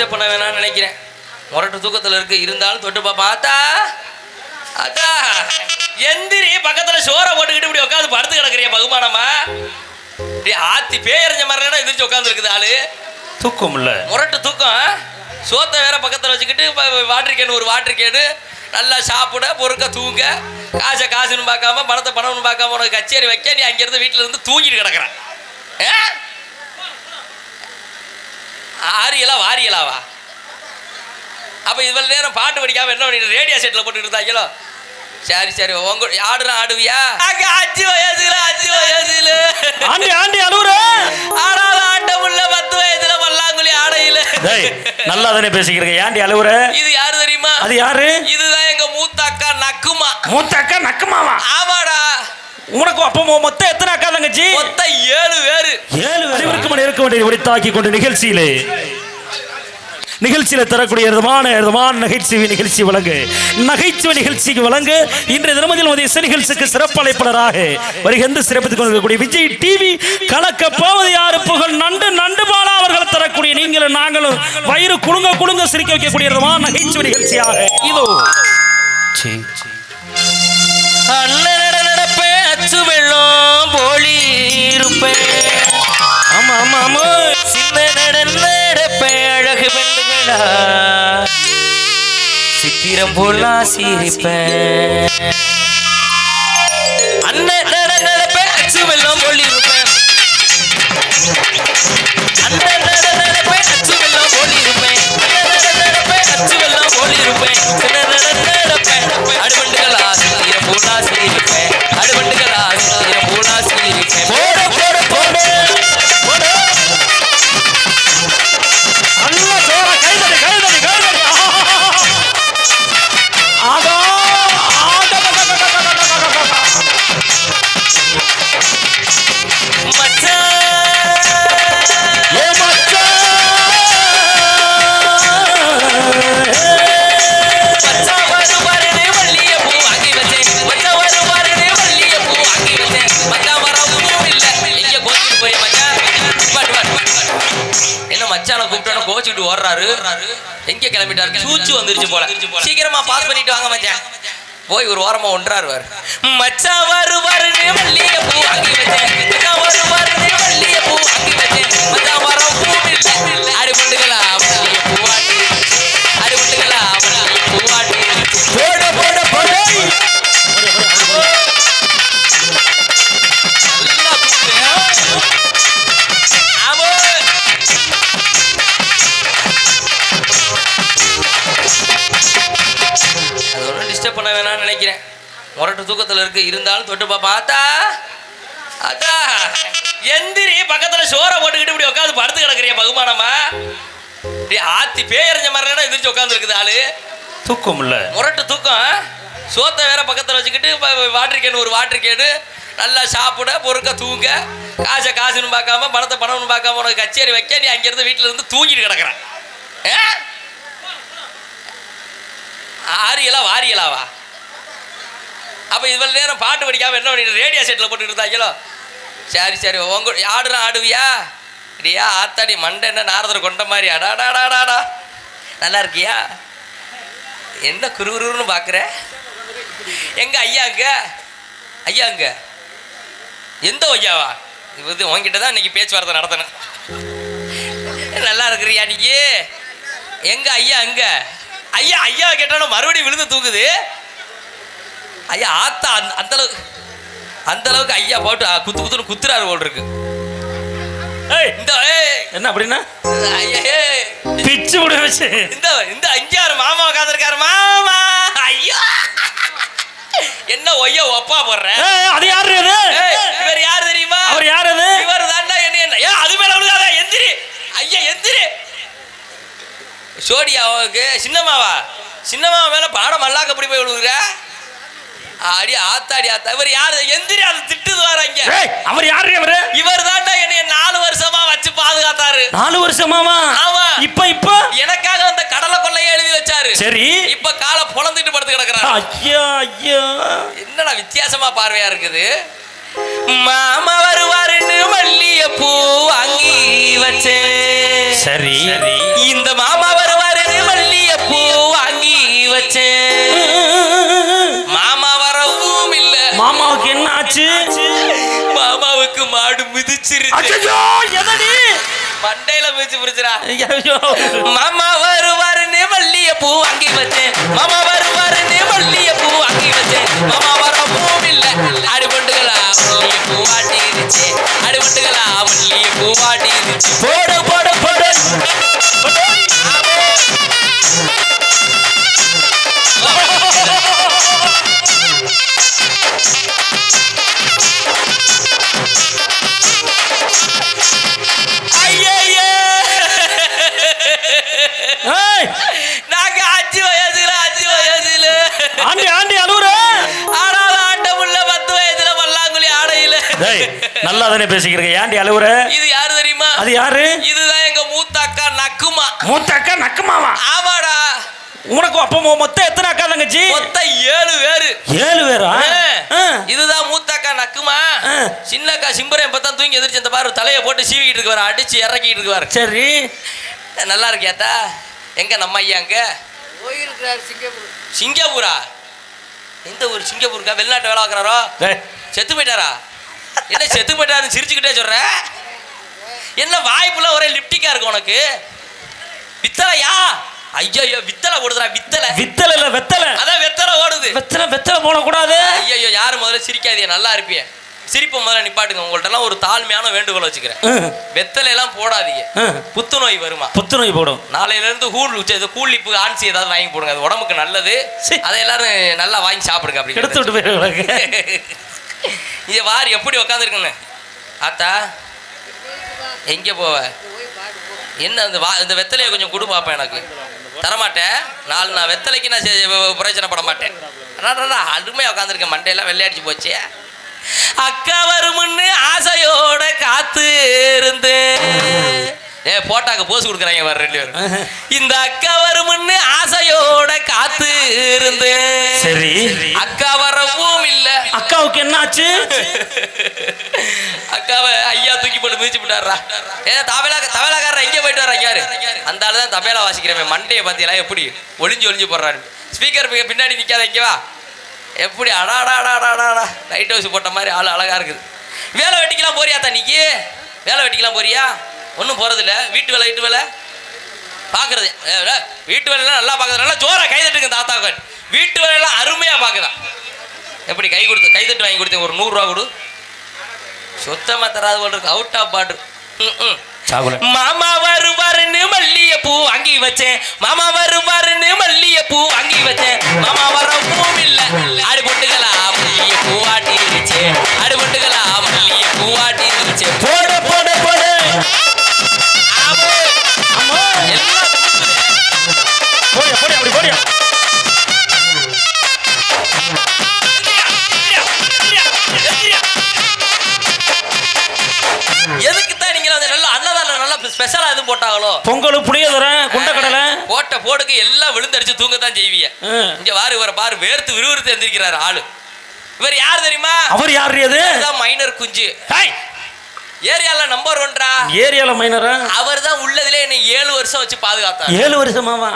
Disturb பண்ண வேணாம்னு நினைக்கிறேன். முரட்டு தூக்கத்துல இருக்கு. இருந்தாலும் தொட்டு பாப்பா ஆத்தா எந்திரி பக்கத்துல சோறை போட்டுக்கிட்டு இப்படி உட்காந்து படுத்து கிடக்குறிய பகுமானமா டேய், ஆத்தி பேயறிஞ்ச மாதிரி எந்திரிச்சு உட்காந்து இருக்குது ஆளு. தூக்கம் இல்ல முரட்டு தூக்கம். சோத்தை வேற பக்கத்தில் வச்சுக்கிட்டு வாட்டர் கேனு ஒரு வாட்டர் கேனு. நல்லா சாப்பிட பொறுக்க தூங்க. காசை காசுன்னு பார்க்காம பணத்தை பணம்னு பார்க்காம உனக்கு கச்சேரி வைக்க நீ அங்கேருந்து வீட்டில் இருந்து தூங்கிட்டு கிடக்குறான் ஏ? ஆரியலா வாரியலாவா? அப்போ இவ்வளவு நேரம் பாட்டு படிக்காம என்ன பண்ணிட்டு ரேடியோ செட்டில் போட்டுட்டு இருந்தாங்களோ? சரி சரி உங்க ஆடுறா ஆடுவியா? அங்க அஞ்சு வயசுல அஞ்சு வயசுல. ஆண்டி ஆண்டி அழுவுற. ஆடாத ஆட்ட உள்ள பத்து வயசுல பல்லாங்குழி ஆடையில. டேய் நல்லா தானே பேசிக்கிறீங்க ஏன்டி அழுவுற? இது யாரு தெரியுமா? அது யாரு? இதுதான் எங்க மூத்த அக்கா நக்குமா. மூத்த அக்கா நக்கமாவா? ஆமாடா. உனக்கு அப்போ மொத்தம் எத்தனை அக்கா தங்கச்சி? மொத்தம் ஏழு பேரு. ஏழு இருக்க வேண்டிய உரித்தாக்கி கொண்ட நிகழ்ச்சியிலே. நிகழ்ச்சியில தரக்கூடிய விதமான விதமான நகைச்சுவை நிகழ்ச்சி வழங்கு. நகைச்சுவை நிகழ்ச்சிக்கு வழங்கு. இன்றைய தினமதில் மதிய இசை நிகழ்ச்சிக்கு சிறப்பு அழைப்பாளராக வருகின்ற சிறப்பித்துக் கொண்டிருக்கக்கூடிய விஜய் டிவி கலக்க போவது யாரு புகழ் நண்டு நண்டு பாலா அவர்கள் தரக்கூடிய நீங்களும் நாங்களும் வயிறு குலுங்க குலுங்க சிரிக்க வைக்கக்கூடிய விதமான நகைச்சுவை நிகழ்ச்சியாக இதோ. அண்ணன் फिर बोला सिर पे। எங்க கிளம்பிட்டாரு? சூச்சு வந்துருச்சு போல. சீக்கிரமா பாஸ் பண்ணிட்டு வாங்க மச்சான். போய் ஒரு ஓரமா ஒன்றாரு வாரு மச்சான் வருவாருன்னு மல்லிகைப்பூ வாங்கி வச்சேன். மச்சான் வருவாருன்னு மல்லிகைப்பூ வாங்கி வச்சேன். மச்சான் வரவும் இல்ல அடிபட்டுகளா மல்லிகைப்பூ பண்ண வேணாம்னு நினைக்கிறேன். முரட்டு தூக்கத்தில் இருக்கு. இருந்தாலும் தொட்டு பாப்பா ஆத்தா எந்திரி பக்கத்துல சோறை போட்டுக்கிட்டு இப்படி உட்காந்து படுத்து கிடக்குறிய பகுமானமா டேய், ஆத்தி பேயறிஞ்ச மாதிரி எந்திரிச்சு உட்காந்து இருக்குது ஆளு. தூக்கம் இல்ல முரட்டு தூக்கம் சோத்தை வேற பக்கத்தில் வச்சுக்கிட்டு வாட்டர் கேனு ஒரு வாட்டர் கேனு நல்லா சாப்பிட பொறுக்க தூங்க. காசை காசுன்னு பார்க்காம பணத்தை பணம்னு பார்க்காம உனக்கு கச்சேரி வைக்க நீ அங்கேருந்து வீட்டில் இருந்து தூங்கிட்டு கிடக்குறான்? ஆரியலா வாரியலாவா? அப்போ இவ்வளோ நேரம் பாட்டு படிக்காமல் என்ன பண்ணிட்டு ரேடியோ செட்டில் போட்டுட்டு இருந்தாங்களோ? சரி சரி. உங்க ஆடுறா ஆடுவியா? இடியா ஆத்தாடி மண்டை என்ன நாரதர் கொண்ட மாதிரி. அடாடாடாடாடா நல்லா இருக்கியா? என்ன குருகுருன்னு பார்க்குற எங்க ஐயா அங்க? ஐயா அங்க? எந்த ஐயாவா? இது உங்ககிட்ட தான் இன்னைக்கு பேச்சுவார்த்தை நடத்தணும். நல்லா இருக்கிறியா நீ? எங்க ஐயா அங்க? ஐயா ஐயா கேட்டாலும் மறுபடியும் விழுந்து தூக்குது ஐயா ஆத்தா அந்த அந்த அளவுக்கு அந்த அளவுக்கு ஐயா போட்டு குத்து குத்துன்னு குத்துறாரு போல் இருக்கு. ஏய் இந்த ஏய், என்ன அப்படின்னா? ஐயா, ஏய், பிச்சு விட வச்சு இந்த இந்த அஞ்சாறு மாமா உட்காந்துருக்காரு மாமா ஐயோ. என்ன ஒய்ய ஒப்பா போடுற? அது யாரு அது? இவர் யார் தெரியுமா? அவர் யார் அது? இவர் என்ன என்ன ஏன் அது மேல விழுகாத எந்திரி. ஐயா எந்திரி. சோடியா அவனுக்கு சின்னம்மாவா சின்னம்மா மேல பாடம் மல்லாக்க அப்படி போய் விழுகுற? அடி ஆத்தாடி ஆத்தா. இவர் யாரு? எந்திரி அது திட்டுது வர இங்க ஏய், அவர் யாரு அவரு இவர்? தாண்டா என்னைய நாலு வருஷமா வச்சு பாதுகாத்தாரு. நாலு வருஷமாமா ஆமா. இப்ப இப்ப? எனக்காக அந்த கடலை கொள்ளையை எழுதி வச்சாரு. சரி. இப்ப காலை பொழந்துட்டு படுத்து கிடக்குறாரு. ஐயா ஐயா. என்னடா வித்தியாசமா பார்வையா இருக்குது? மாமா வருவாருன்னு மல்லிகைப்பூ வாங்கி வச்சேன். சரி. இந்த மாமா ஐயோ எதடி மண்டையில பிடிச்சிரா ஐயோ. மாமா வருவாருன்னு மல்லிய பூ வாங்கி வச்சேன். மாமா வருவாருன்னு மல்லிய பூ வாங்கி வச்சேன். மாமா தானே பேசிக்கிறீங்க ஏன்டி அழுவுற? இது யாரு தெரியுமா? அது யாரு? இதுதான் எங்க மூத்த அக்கா நக்குமா. மூத்த அக்கா நக்கமாவா? ஆமாடா. உனக்கு அப்போ மொத்தம் எத்தனை அக்கா தங்கச்சி? மொத்தம் ஏழு பேரு. ஏழு பேரா? ஆ. இதுதான் மூத்தாக்கா நக்குமா. ஆ. சின்னக்கா சிம்பரம் இப்பதான் தூங்கி எதிர்த்து இந்த பாரு தலையை போட்டு சீவிக்கிட்டு இருக்கு பாரு அடிச்சு இறக்கிட்டு இருக்கு பாரு. சரி. நல்லா இருக்கியாத்தா? எங்க நம்ம ஐயா அங்க? போயிருக்கிறார் சிங்கப்பூர். சிங்கப்பூரா? எந்த ஊர் சிங்கப்பூருக்கா? வெளிநாட்டு வேலை பார்க்குறாரோ? டேய், செத்து போயிட்டாரா? என்ன செத்து போயிட்டாருன்னு சிரிச்சுக்கிட்டே சொல்ற? என்ன வாய்ப்புல ஒரே லிப்டிக்கா இருக்கு உனக்கு? வித்தலையா ஐயோ ஐயோ வித்தலை ஓடுதுடா வித்தலை. வித்தல இல்ல வெத்தல. அதான் வெத்தலை ஓடுது. வெத்தல வெத்தல போடக்கூடாது ஐயோ யாரு முதல்ல சிரிக்காதீங்க நல்லா இருப்பிய. சிரிப்பை முதல்ல நிப்பாட்டுங்க உங்கள்ட்ட எல்லாம் ஒரு தாழ்மையான வேண்டுகோள் வச்சுக்கிறேன். ஆ, வெத்தலை எல்லாம் போடாதீங்க. புத்துநோய் வருமா? புத்துநோய் போடும். நாளையில இருந்து ஹூல் இது கூலிப்பு ஆன்சி ஏதாவது வாங்கி போடுங்க. அது உடம்புக்கு நல்லது. அதை எல்லாரும் நல்லா வாங்கி சாப்பிடுங்க அப்படி எடுத்து விட்டு போயிருக்க இது வார் எப்படி உக்காந்துருக்குன்னு? ஆத்தா எங்க போவ? என்ன இந்த வா இந்த வெத்தலையை கொஞ்சம் கொடு பாப்பேன் எனக்கு. தரமாட்டேன். நாலு நான் வெத்தலைக்கு நான் பிரயோஜனப்பட மாட்டேன். அடாடா, அருமையா உட்காந்துருக்கேன் மண்டையெல்லாம் வெள்ளையடிச்சு போச்சு. அக்கா வருமுன்னு ஆசையோட காத்து இருந்து. ஏ போட்டாக்கு போஸ் கொடுக்குறாங்க வர ரெண்டு பேரும். இந்த அக்கா வருமுன்னு ஆசையோட காத்து இருந்து. சரி. அக்கா வரவும் இல்லை அக்காவுக்கு என்னாச்சு? அக்காவை ஐயா தூக்கி போட்டு மிதிச்சு விட்டாரா ஏ தவேலா தபேலாக்காரர் எங்கே போயிட்டு வர்றாங்க யாரு அந்த ஆள் தான் தபேலா வாசிக்கிறவன். மண்டையை பார்த்தீங்களா? எப்படி? ஒளிஞ்சு ஒளிஞ்சு போடுறாரு. ஸ்பீக்கர் பின்னாடி நிற்காத இங்கேவா எப்படி? அடாடா அடாடா லைட் ஹவுஸ் போட்ட மாதிரி ஆள் அழகாக இருக்குது. வேலை வெட்டிக்கலாம் போறியா தண்ணிக்கு வேலை வெட்டிக்கலாம் போறியா? ஒன்றும் போகிறதில்ல வீட்டு வேலை வீட்டு வேலை. பார்க்குறது வீட்டு வேலையெல்லாம் நல்லா பார்க்குறது நல்லா ஜோராக கை தட்டுங்க தாத்தாக்கள் வீட்டு வேலையெல்லாம் அருமையாக பார்க்குறான் எப்படி கை கொடுத்து கை தட்டு வாங்கி கொடுத்தேன் ஒரு நூறுரூவா கொடு. சுத்தமா தராது போல இருக்கு அவுட் ஆஃப் பாட்ரு சாகுல மாமா வருவாருன்னு மல்லிய பூ வாங்கி வச்சேன். மாமா வருவாருன்னு மல்லிய பூ வாங்கி வச்சேன். மாமா வரவும் இல்ல. ஆடு பொட்டுகளா போட்டாங்களோ? பொங்கல் புளியோதரை குண்டக்கடலை போட்ட போடுக்கு எல்லாம் விழுந்தடிச்சு தூங்கத்தான் செய்வீங்க. ஆ. இங்க பாரு இவரை பாரு வேர்த்து விறுவிறுத்து எந்திரிக்கிறாரு ஆளு. இவர் யார் தெரியுமா? அவர் யார் அது மைனர் குஞ்சு. ஏரியால நம்பர் ஒன்றா ஏரியால மைனரா அவர் தான் உள்ளதுல என்னை ஏழு வருஷம் வச்சு பாதுகாத்தார். ஏழு வருஷமாவா?